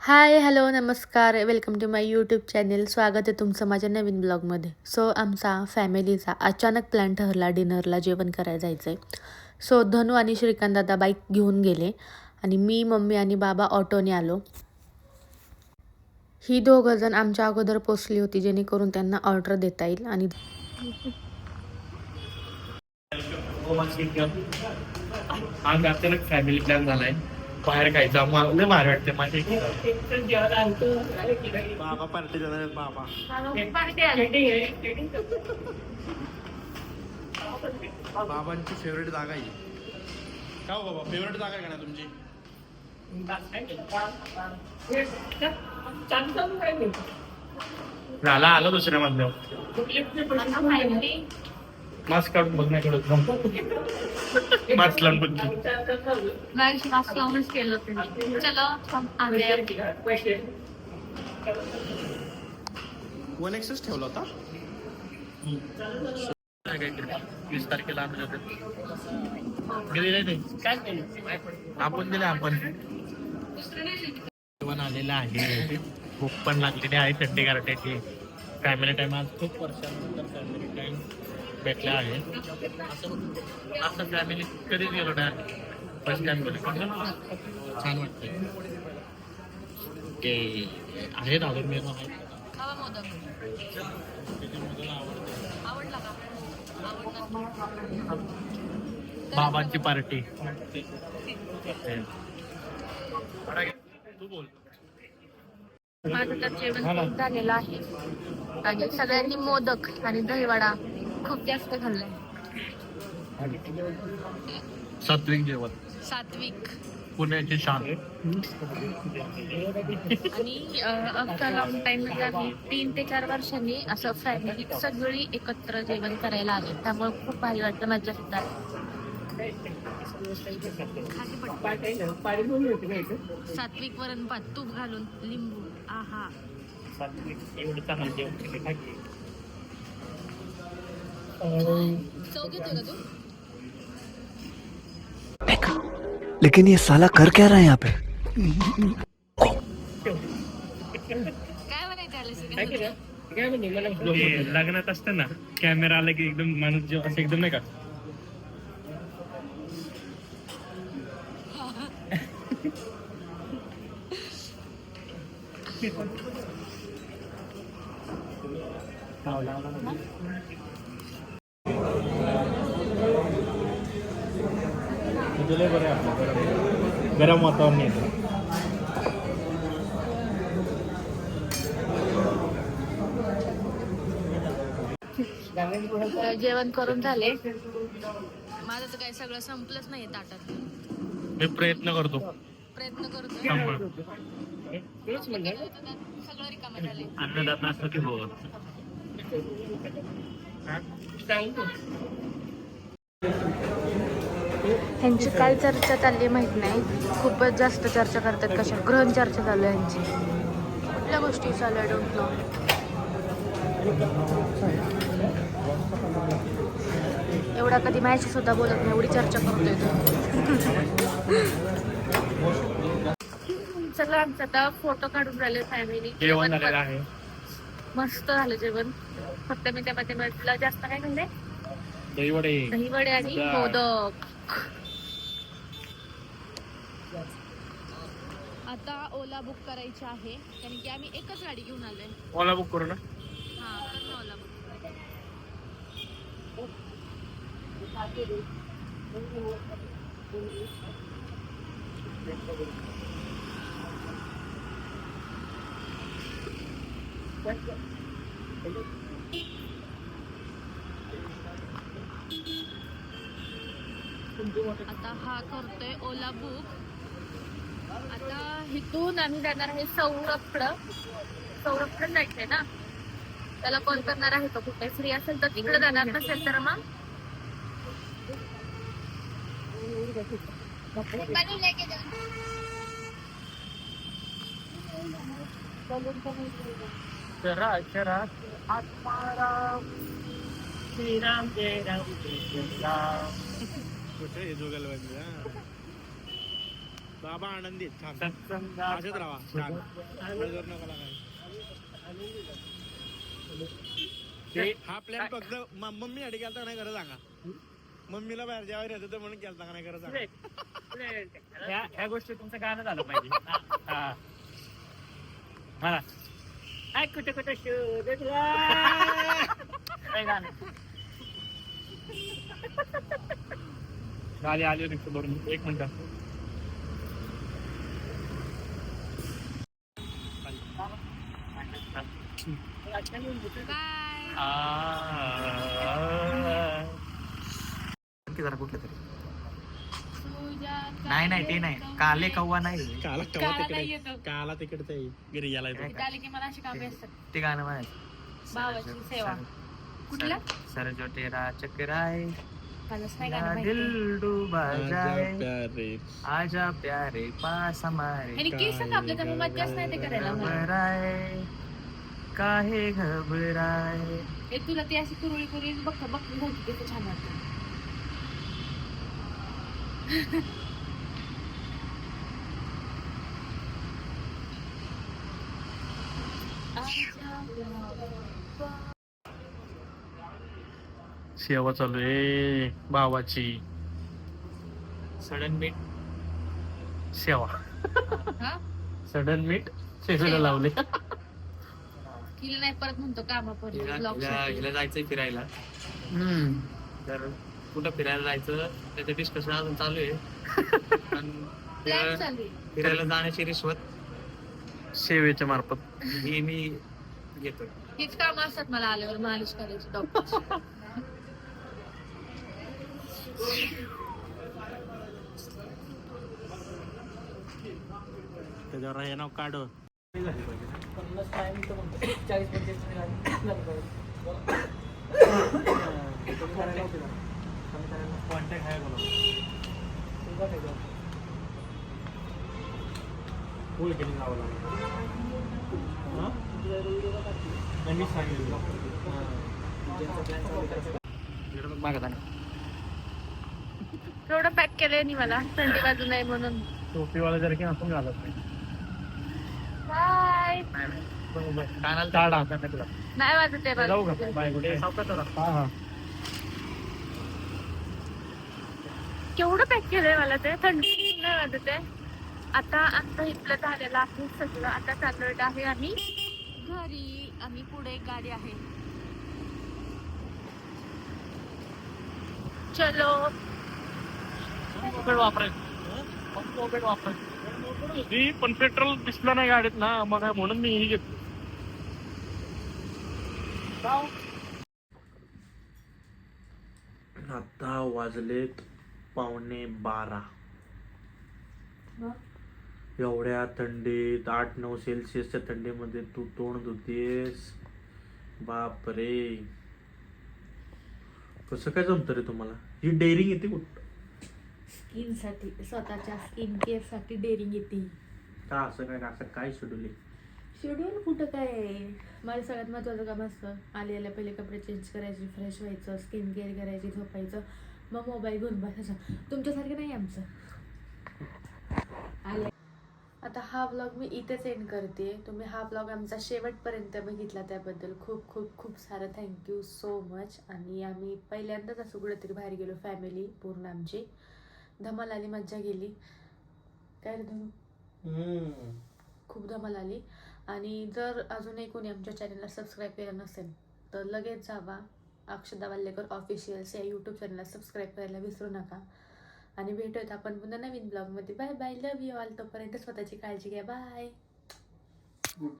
हाय hello नमस्कार. Welcome to my YouTube channel स्वागत आहे तुमचं माझ्या नवीन ब्लॉगमध्ये सो आमचा फॅमिलीचा अचानक प्लॅन ठरला डिनरला जेवण करायला जायचं आहे सो धनू आणि श्रीकांत दादा बाईक घेऊन गेले आणि मी मम्मी आणि बाबा ऑटोने आलो. ही दोघं जण आमच्या अगोदर पोचली होती जेणेकरून त्यांना ऑर्डर देता येईल आणि आज अचानक फॅमिली प्लॅन झाला आहे बाहेर खायचा. मला मार वाटते माझे बाबा जाणार बाबा बाबांची फेवरेट जागा आहे का बाबा? फेवरेट जागा आहे का ना तुमची? झाला आलो दुसऱ्या मधल्या मास्क काढून बघण्याकडे मास्क लावून बघ. मास्क केलं एक्सेस ठेवला होता. वीस तारखेला आपण दिले आपण. जेवण आलेलं आहे. खूप पण लागलेली आहे थंडी गारट्याची फॅमिली टाइम आज खूप वर्षानंतर फॅमिली टाइम भेटल्या आहे. असं असं फॅमिली कधीच गेलो नाही फर्स्ट टाइम गेलो छान वाटते ते आहे. दादर मी बाबांची पार्टी तू बोल. माझं तर जेवण झालेलं आहे. सगळ्यांनी मोदक आणि दहीवडा खूप जास्त खाल्लंय सात्विक जेवण. सात्विक. पुण्याची शान. आणि अगदी लॉंग टाइम म्हणजे आम्ही तीन ते चार वर्षांनी असं फॅमिली सगळी एकत्र जेवण करायला आले. त्यामुळे खूप भारी वाटतं मजा सुद्धा सात्विक वरण भात तूप घालून लिंबू. आहा. सात्विक एवढं चांगलं जेवण लेकिन ये साला कर क्या रहा है यहाँ पे? लगना असतं ना कॅमेरा आला की एकदम माणूस जेव्हा असं एकदम नाही का तो लय बरं आहे गरम वातावरण येतं जेवण करून झाले. माझं तर काही सगळं संपलंच नाही ताटात. मी प्रयत्न करतो. प्रयत्न करतो. म्हणजे. सगळं झाले असं की हो. ह्यांची काय चर्चा चालली माहीत नाही. खूपच जास्त चर्चा करतात कशा. ग्रहण चर्चा चालू आहे ह्यांची कुठल्या गोष्टी चालू आहे डोंट नो एवढा कधी माझ्याशी सुद्धा बोलत नाही एवढी चर्चा करतोय तो. चला आमचा आता फोटो काढून राहिले फॅमिली जेवण झालेलं आहे. मस्त झालं जेवण. फक्त मी त्यामध्ये म्हटलं जास्त काय म्हणले? दहीवडे. दहीवडे आणि मोदक. आता ओला बुक करायची आहे. कारण की आम्ही एकच गाडी घेऊन आलोय. ओला बुक करू ना? हा ओला बुक आता हा करतोय ओला बुक. आता इथून आम्ही जाणार आहे सौरभकडं. सौरभकडं जायचंय ना? त्याला कॉल करणार आहे तो कुठे? फ्री असेल तर तिकडे जाणार नसेल तर मग जरा जरा. आत्माराम. श्रीराम जय राम जय राम कुठे? हे. बाबा आनंदी आहेत, छान. सत्संगात असेच राहा. छान. नजर नका लागायला. ते- हा प्लॅन फक्त मम्मी साठी केलता का नाही खरं सांगा? मम्मीला बाहेर जेवायला येतं तर म्हणून केलता का नाही खरं सांगा? ह्या गोष्टी तुमचं गाणं झालं पाहिजे. कुठे कुठे काय गाणं? गाडी आली रिक्षा भरून एक मिनिट. जरा कुठलं तरी नाही नाही ते नाही. काले कव्वा नाही. काला काला कवा नाही तिकडे येतो. काला तिकडे घरी गेला काय? आले की मला अशी कामे असतात. ते गाणं म्हणायचं. भावाची सेवा. कुठलं? सर जो तेरा चक्राय. मलाच नाही या गाणं माहिती. दिल डूबा जाए प्यारे. आजा प्यारे पास हमारे. आणि केस तर मग मज्जाच नाही ते करायला. मला. काहे घबराए? हे तुला ती अशी कुरळी कुरळी बघ बघ घालते किती छान वाटतं. सेवा चालू आहे. भावाची. सडन मीट सेवा. हा? सडन मीट सेवेला लावले. तिला नाही परत म्हणतो कामा परत हिला जायचंय फिरायला. तर कुठं फिरायला जायचं त्याचं डिस्कशन अजून चालू आहे. पण प्लॅन फिरायला- चालू आहे. फिरायला जाण्याची रिश्वत सेवेच्या मार्फत. ही मी घेतो हीच कामं असतात मला आल्यावर मालिश करायची डॉक्टर त्याच्यावर हे नाव काढ. कॉन्टॅक्ट आहे फुल जावं लागेल. हां? नाही, मी सांगितलं मागत थोडं पॅक केलंय मला. थंडी बाजू नाही म्हणून. टोपीवाला जर की आपण घालत नाही. बाय बरोबर कानाला ताड हातात तुला नाही वाजत आहे जाऊ का बाय कुठे हा हा केवढं पॅक केलंय मला ते? थंडी नाही वाजत आहे. आता आमचं इथलं झालेलं आहे सगळं. आता चालत आहे आम्ही. घरी. आम्ही पुढे एक गाडी आहे. चलो. वापरायचं. वापरायचं. होती पण पेट्रोल दिसलं नाही गाडीत ना मग म्हणून मी ही घेतली. आता वाजलेत पावणे बारा. एवढ्या थंडीत आठ नऊ सेल्सिअसच्या थंडीमध्ये तू तोंड धुतेस बाप रे कसं काय जमतं रे तुम्हाला? ही डेअरिंग येते कुठं? स्किनसाठी स्वतःच्या स्किन केअरसाठी डेअरिंग येते. का असं काय? असं काय शेड्यूल आहे? शेड्यूल कुठं काय आहे? माझं सगळ्यात महत्त्वाचं काम असतं. आले आल्या पहिले कपडे चेंज करायचे फ्रेश व्हायचं स्किन केअर करायची झोपायचं. मग मोबाईल घेऊन बसायचं. तुमच्यासारखं नाही आमचं. आले. आता हा व्लॉग मी इथेच एंड करते. तुम्ही हा व्लॉग आमचा शेवटपर्यंत बघितला त्याबद्दल खूप खूप खूप सारं थँक्यू सो मच आणि आम्ही पहिल्यांदाच असं कुठेतरी बाहेर गेलो फॅमिली पूर्ण आमची. धमाल आली मज्जा गेली. काय रे खूप धमाल आली. आणि जर अजूनही कोणी आमच्या चॅनलला सबस्क्राईब केलं नसेल तर लगेच जावा. अक्षदा वाल्लेकर ऑफिशियल्स या यूट्यूब चॅनलला सबस्क्राईब करायला विसरू नका. आणि भेटूयात आपण पुन्हा नवीन ब्लॉगमध्ये bye bye love you all तोपर्यंत स्वतःची काळजी घ्या. बाय